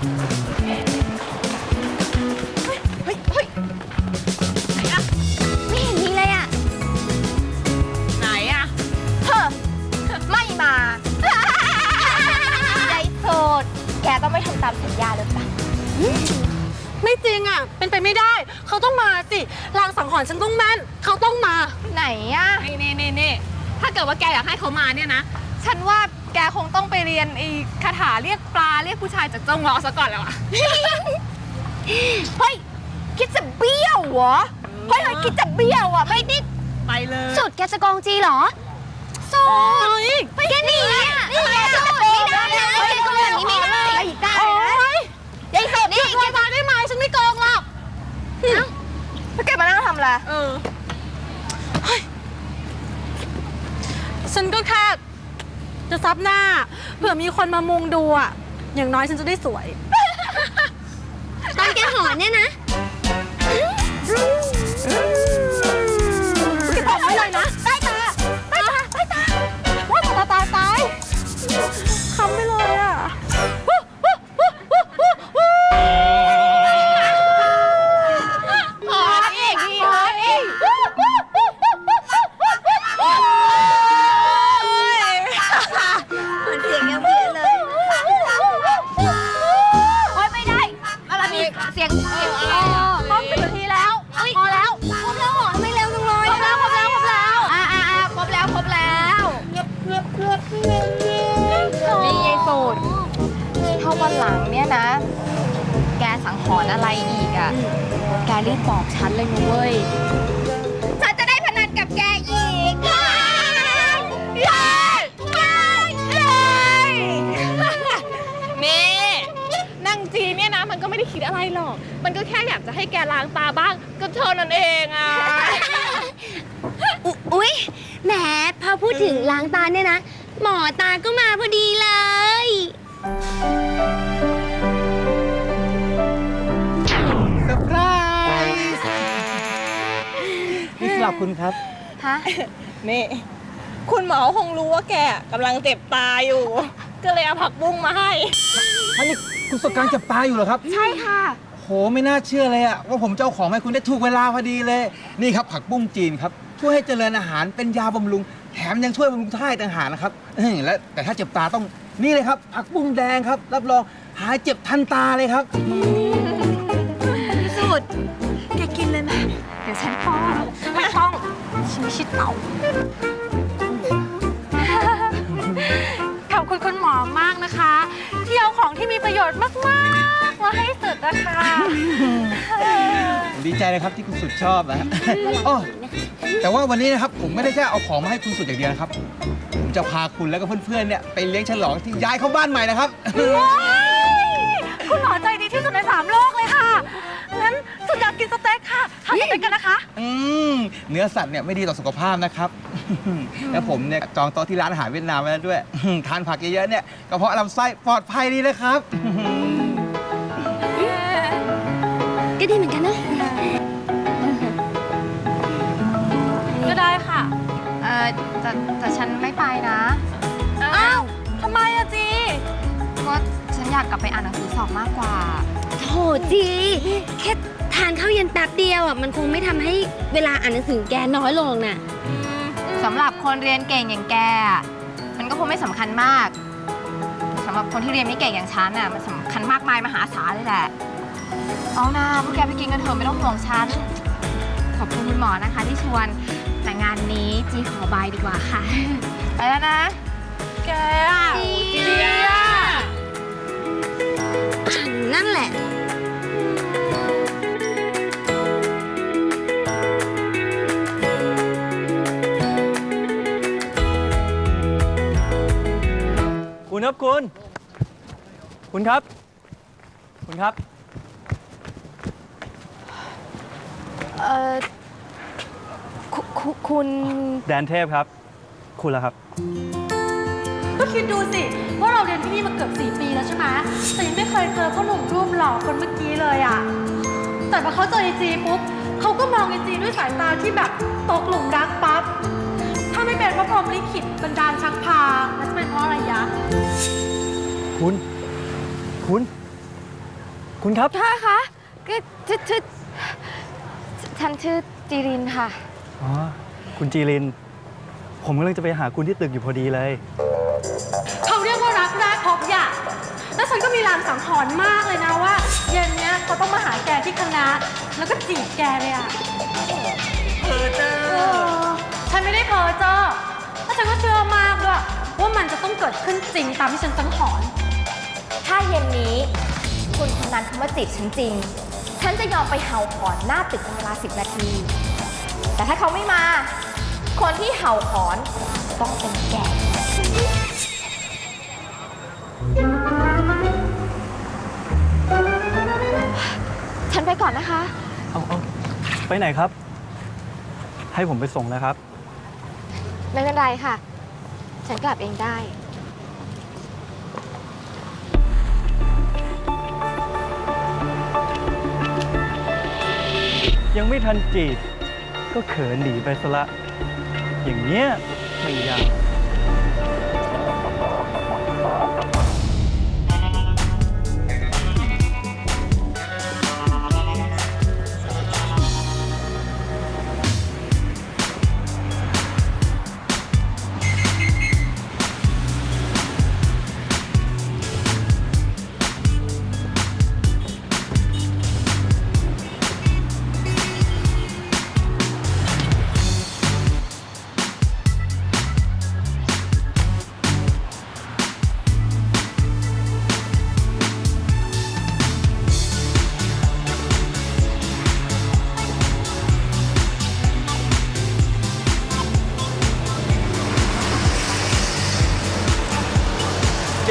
เฮ้ยเฮ้ยไหนอะไม่เห็นมีเลยอะไหนอะเฮ้อไม่มาใจโสด แกต้องไม่ทำตามสัญญาเลยปะไม่จริงอะเป็นไปไม่ได้ เขาต้องมาสิลางสังหรณ์ฉันต้องแม่น เขาต้องมา ไหนอะนี่นี่นี่นี่ถ้าเกิดว่าแกอยากให้เขามาเนี่ยนะ ฉันว่า แกคงต้องไปเรียนไอ้คาถาเรียกปลาเรียกผู้ชายจากเจ้าเงาะซะก่อนแล้วอะเฮ้ย คิดจะเบี้ยวเหรอ เฮ้ยเฮ้ยคิดจะเบี้ยวอะ ไม่ได้ไปเลยสุดแกจะกองจีเหรอ สุดแกหนีอะนี่แกจะไม่ได้นะแกโกงแบบนี้ไม่ได้ได้โอ๊ยยายสุดหยุนี่ดวายได้ไหมฉันไม่โกงหรอกแล้วแกมานั่งทำอะไรเออ ฉันก็แค่ จะซับหน้า เผื่อมีคนมามุงดูอะ อย่างน้อยฉันจะได้สวย ตอนแกหอนเนี่ยนะ บอกไว้เลยนะใต้ตาใต้ตาใต้ตาว่าตาตาตายคำไปเลย แกสังหรณ์อะไรอีกอะ แกรีบบอกฉันเลยนะเว้ย ฉันจะได้พนันกับแกอีกเย้เย้เย้เย้นี่นางจีนเนี่ยนะ มันก็ไม่ได้คิดอะไรหรอก มันก็แค่อยากจะให้แกล้างตาบ้าง ก็เท่านั้นเองอะ อุ๊อุ๊ยแหมพอพูดถึงล้างตาเนี่ยนะ หมอตาก็มาพอดีเลย หรับคุณครับ ฮะ นี่ คุณหมอคงรู้ว่าแกกำลังเจ็บตาอยู่ ก็เลยเอาผักบุ้งมาให้ อันนี้คุณสกการจับตาอยู่เหรอครับ ใช่ค่ะ โหไม่น่าเชื่อเลยอะว่าผมจะเอาของให้คุณได้ถูกเวลาพอดีเลย นี่ครับผักบุ้งจีนครับ ช่วยให้เจริญอาหารเป็นยาบำรุง แถมยังช่วยบำรุงท่าต่างหากนะครับเออและแต่ถ้าเจ็บตาต้องนี่เลยครับ ผักบุ้งแดงครับ รับรองหายเจ็บทันตาเลยครับ สุดแกกินเลยไหมเดี๋ยวฉันป้อนไม่ต้อง ฉันไม่ใช่เต่า ขอบคุณคุณหมอมากนะคะ ที่เอาของที่มีประโยชน์มากๆ มาให้สุดนะคะ ดีใจนะครับที่คุณสุดชอบนะฮะอ้อแต่ว่าวันนี้นะครับผมไม่ได้แค่เอาของมาให้คุณสุดอย่างเดียวนะครับ ผมจะพาคุณแล้วก็เพื่อนๆเนี่ยไปเลี้ยงฉลองที่ย้ายเข้าบ้านใหม่นะครับ คุณหมอใจดีที่สุดในสามโลกเลยค่ะานสเต็กกันนะคะ อืมเนื้อสัตว์เนี่ยไม่ดีต่อสุขภาพนะครับ แล้วผมเนี่ยจองโต๊ะที่ร้านอาหารเวียดนามไว้แล้วด้วย ทานผักเยอะๆเนี่ยกระเพาะลำไส้ปลอดภัยดีนะครับ ก็ดีเหมือนกันนะก็ได้ค่ะเออแต่แต่ฉันไม่ไปนะ อ้าวทำไมอะจีก็ฉันอยากกลับไปอ่านหนังสือสอบมากกว่า โถจีแค่ทานข้าวเย็นแป๊บเดียวอะมันคงไม่ทำให้เวลาอ่านหนังสือแกน้อยลงหรอกน่ะสำหรับคนเรียนเก่งอย่างแกอะมันก็คงไม่สำคัญมากสำหรับคนที่เรียนไม่เก่งอย่างฉันน่ะมันสำคัญมากมายมหาศาลเลยแหละเอานะพวกแกไปกินกันเถอะไม่ต้องห่วงฉันขอบคุณคุณหมอนะคะ ที่ชวนแต่งานนี้จีขอบายดีกว่าค่ะ ไปแล้วนะ แกอะจีจีอะ คุณครับคุณ คุณครับ คุณครับ เออคุคุคุณ แดนเทพครับ คุณละครับ ก็คิดดูสิ ว่าเราเรียนที่นี่มาเกือบ 4 ปีแล้วใช่ไหมแต่ยังไม่เคยเจอพ่อหนุ่มรูปหล่อคนเมื่อกี้เลยอะแต่พอเขาเจอไอจีปุ๊บเขาก็มองไอจีด้วยสายตาที่แบบตกหลุมรักปั๊บ ถ้าไม่เป็นเพราะพรหมลิขิตบันดาลชักพา มันจะเป็นเพราะอะไรยะ คุณ คุณ คุณครับ ค่ะคะก็ชื่อชื่อฉันชื่อจีรินค่ะ อ๋อ คุณจีริน ผมกำลังจะไปหาคุณที่ตึกอยู่พอดีเลย เขาเรียกว่ารักแรกพบอย่าแล้วฉันก็มีลางสังหรณ์มากเลยนะว่า เย็นเนี้ยเขาต้องมาหาแกที่คณะ แล้วก็จีบแกเลยอะเออเจอฉันไม่ได้เพ้อเจ้อแล้วฉันก็เชื่อมากด้วยว่ามันจะต้องเกิดขึ้นจริงตามที่ฉันสังหรณ์ ถ้าเย็นนี้ คุณคนนั้นเขามาจีบฉันจริง ฉันจะยอมไปเห่าหอนหน้าตึกเป็นเวลาสิบนาที แต่ถ้าเขาไม่มา คนที่เห่าหอนต้องเป็นแก ฉันไปก่อนนะคะ เอาเอาไปไหนครับ ให้ผมไปส่งนะครับ ไม่เป็นไรค่ะ ฉันกลับเองได้ ยังไม่ทันจีบ ก็เขินหนีไปซะละ อย่างเนี้ยไม่ยาก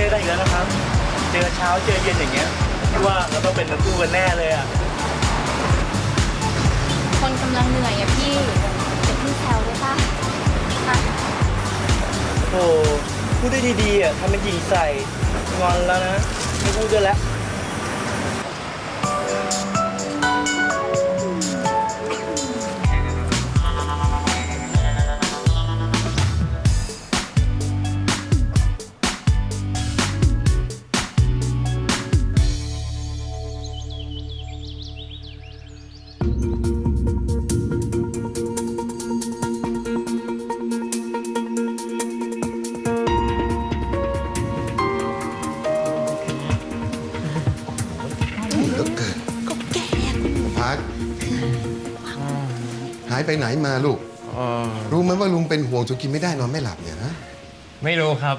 เจอกันอีกแล้วนะครับ เจอเช้าเจอเย็นอย่างเงี้ยพี่ว่าเราต้องเป็นนักสู้กันแน่เลยอะ คนกำลังเหนื่อยอะพี่เป็นพี่แซวได้ปะโอ้พูดได้ดีๆอะทำเป็นหยิงใส่ งอนแล้วนะ ไม่พูดด้วยแล้ว ไปไหนมาลูกรู้ไหมว่าลุงเป็นห่วงจนกินไม่ได้นอนไม่หลับเนี่ยนะไม่รู้ครับ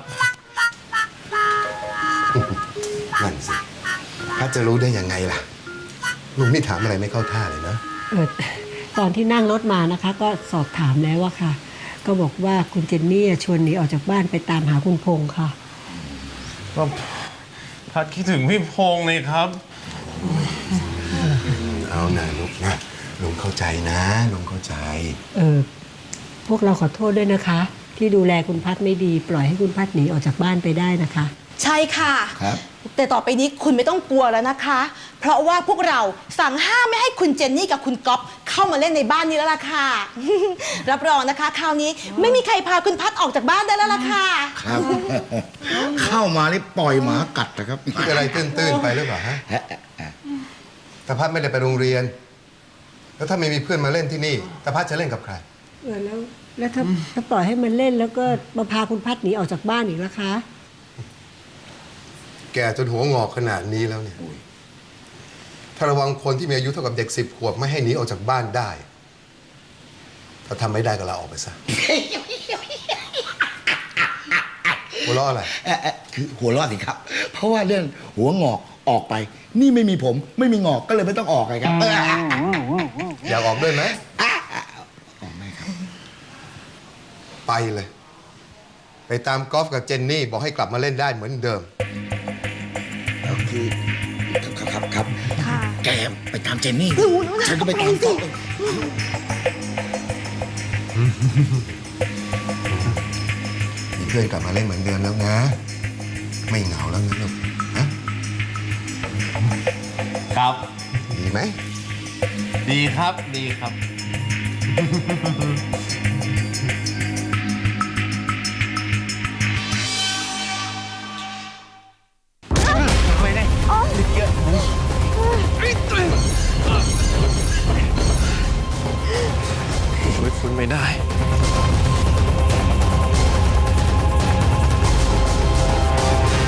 นั่นสิพัดจะรู้ได้ยังไงล่ะ ลุงนี่ถามอะไรไม่เข้าท่าเลยนะ เออตอนที่นั่งรถมานะคะ ก็สอบถามแล้วอะค่ะ ก็บอกว่าคุณเจนนี่ชวนหนีออกจากบ้านไปตามหาคุณพงษ์ค่ะ ก็พัดคิดถึงพี่พงษ์เลยครับ เอานะลูกนะ ลุงเข้าใจนะลุงเข้าใจ เออ พวกเราขอโทษด้วยนะคะ ที่ดูแลคุณพัดไม่ดี ปล่อยให้คุณพัดหนีออกจากบ้านไปได้นะคะ ใช่ค่ะ ครับ แต่ต่อไปนี้คุณไม่ต้องกลัวแล้วนะคะ เพราะว่าพวกเราสั่งห้ามไม่ให้คุณเจนนี่กับคุณก๊อฟเข้ามาเล่นในบ้านนี้แล้วล่ะค่ะ รับรองนะคะ คราวนี้ไม่มีใครพาคุณพัดออกจากบ้านได้แล้วล่ะค่ะ ครับ เข้ามานี่ปล่อยหมากัดนะครับ คิดอะไรตื้นๆไปหรือเปล่าฮะตาพัดไม่ได้ไปโรงเรียน แล้วถ้าไม่มีเพื่อนมาเล่นที่นี่ตาพัดจะเล่นกับใคร เออแล้วแล้วถ้าถ้าปล่อยให้มันเล่นแล้วก็มาพาคุณพัดหนีออกจากบ้านอีกแล้วคะ แก่จนหัวงอกขนาดนี้แล้วเนี่ยถ้าระวังคนที่มีอายุเท่ากับเด็กสิบขวบไม่ให้หนีออกจากบ้านได้ ถ้าทำไม่ได้ก็ลาออกไปซะ หัวเราะอะไร เอ๊ะเอ๊ะคือหัวเรอดสิครับ เพราะว่าเรื่องหัวงอกออกไป นี่ไม่มีผมไม่มีงอกก็เลยไม่ต้องออกไงครับเออ อยากออกด้วยไหมออกไหมครับ ไปเลย ไปตามกอล์ฟกับเจนนี่ บอกให้กลับมาเล่นได้เหมือนเดิม เอาคือครับครับครับแกไปตามเจนนี่ฉันก็ไปตามก๊อฟมีเพื่อนกลับมาเล่นเหมือนเดิมแล้วนะ ไม่เหงาแล้วนะลูกฮะครับ ดีไหม ดีครับ ดีครับ